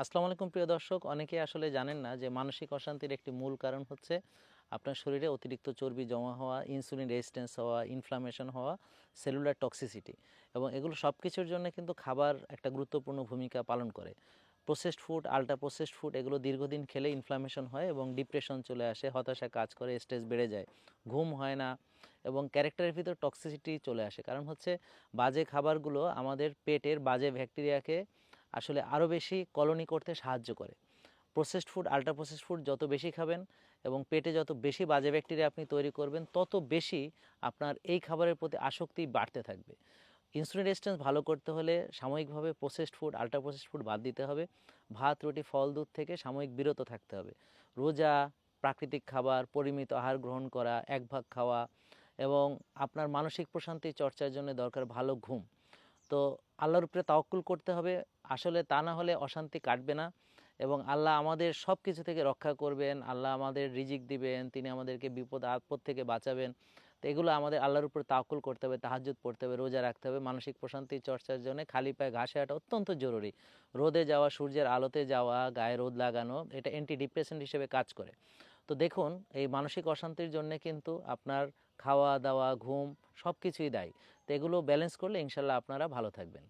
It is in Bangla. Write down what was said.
আসসালামু আলাইকুম প্রিয় দর্শক। অনেকে আসলে জানেন না যে মানসিক অশান্তির একটি মূল কারণ হচ্ছে আপনার শরীরে অতিরিক্ত চর্বি জমা হওয়া, ইনসুলিন রেজিস্ট্যান্স হওয়া ইনফ্লামেশন হওয়া সেলুলার টক্সিসিটি এবং এগুলো সব কিছুর জন্য কিন্তু খাবার একটা গুরুত্বপূর্ণ ভূমিকা পালন করে। Processed food ultra processed food এগুলো দীর্ঘদিন খেলে ইনফ্লামেশন হয় এবং ডিপ্রেশন চলে আসে, হতাশা কাজ করে স্ট্রেস বেড়ে যায়, ঘুম হয় না এবং ক্যারেক্টারের ভিতর টক্সিসিটি চলে আসে। কারণ হচ্ছে বাজে খাবারগুলো আমাদের পেটের বাজে ব্যাকটেরিয়াকে আসলে আরও বেশি কলোনি করতে সাহায্য করে। Processed food ultra processed food যত বেশি খাবেন এবং পেটে যত বেশি বাজে ব্যাকটেরিয়া আপনি তৈরি করবেন, তত বেশি আপনার এই খাবারের প্রতি আসক্তি বাড়তে থাকবে। ইনসুলিন রেজিস্ট্যান্স ভালো করতে হলে সাময়িকভাবে processed food ultra processed food বাদ দিতে হবে। ভাত, রুটি, ফল, দুধ থেকে সাময়িক বিরত থাকতে হবে। রোজা, প্রাকৃতিক খাবার, পরিমিত আহার গ্রহণ করা, এক ভাগ খাওয়া এবং আপনার মানসিক প্রশান্তি চর্চার জন্য দরকার ভালো ঘুম। তো আল্লাহর উপরে তাওকুল করতে হবে। আসলে তা না হলে অশান্তি কাটবে না এবং আল্লাহ আমাদের সব কিছু থেকে রক্ষা করবেন, আল্লাহ আমাদের রিজিক দিবেন, তিনি আমাদেরকে বিপদ, আপদ থেকে বাঁচাবেন। তো এগুলো আমাদের আল্লাহর উপর তাওকুল করতে হবে, তাহাজ্জুদ পড়তে হবে, রোজা রাখতে হবে, মানসিক প্রশান্তি চর্চার জন্য খালি পায়ে ঘাসে হাঁটা অত্যন্ত জরুরি। রোদে যাওয়া, সূর্যের আলোতে যাওয়া, গায়ে রোদ লাগানো, এটা অ্যান্টি ডিপ্রেশন হিসেবে কাজ করে। তো দেখুন, এই মানসিক অশান্তির জন্য কিন্তু আপনার খাওয়া দাওয়া ঘুম সব কিছুই দায়ী। তো এগুলো ব্যালেন্স করলে ইনশাল্লাহ আপনারা ভালো থাকবেন।